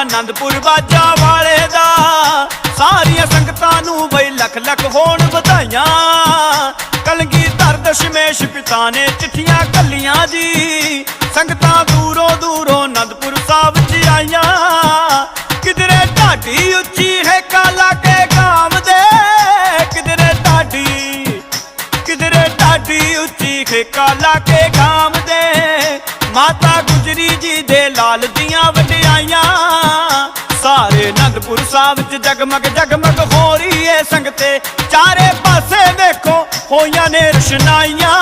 ਆਨੰਦਪੁਰ ਬਾਜਾ ਵਾਲੇ ਦਾ। ਸਾਰੀਆਂ ਸੰਗਤਾਂ ਨੂੰ ਬਈ ਲੱਖ ਲੱਖ ਹੋਣ ਵਧਾਈਆਂ। ਕਲਗੀਧਰ ਦਸ਼ਮੇਸ਼ ਪਿਤਾ ਨੇ ਚਿੱਠੀਆਂ ਕੱਲੀਆਂ ਜੀ। ਸੰਗਤਾਂ ਦੂਰੋਂ ਦੂਰੋਂ ਆਨੰਦਪੁਰ ਸਾਹਿਬ ਚ ਆਈਆਂ। ਕਿਧਰੇ ਢਾਡੀ ਉੱਚੀ ਹੈ ਕਾਲਾ ਕੇ ਗਾਮ ਦੇ। ਕਿਧਰੇ ਢਾਡੀ ਕਿਧਰੇ ਢਾਡੀ ਉੱਚੀ ਖੇਕਾ ਲਾ ਕੇ ਗਾਮ ਦੇ। ਮਾਤਾ ਗੁਜਰੀ ਜੀ ਦੇ ਲਾਲ ਦੀਆਂ ਵਡਿਆਈਆਂ। ਸਾਰੇ ਅਨੰਦਪੁਰ ਸਾਹਿਬ ਚ ਜਗਮਗ ਜਗਮਗ ਹੋ ਰਹੀ ਏ ਸੰਗਤੇ। ਚਾਰੇ ਪਾਸੇ ਵੇਖੋ ਹੋਈਆਂ ਨੇ ਰੁਸ਼ਨਾਈਆਂ।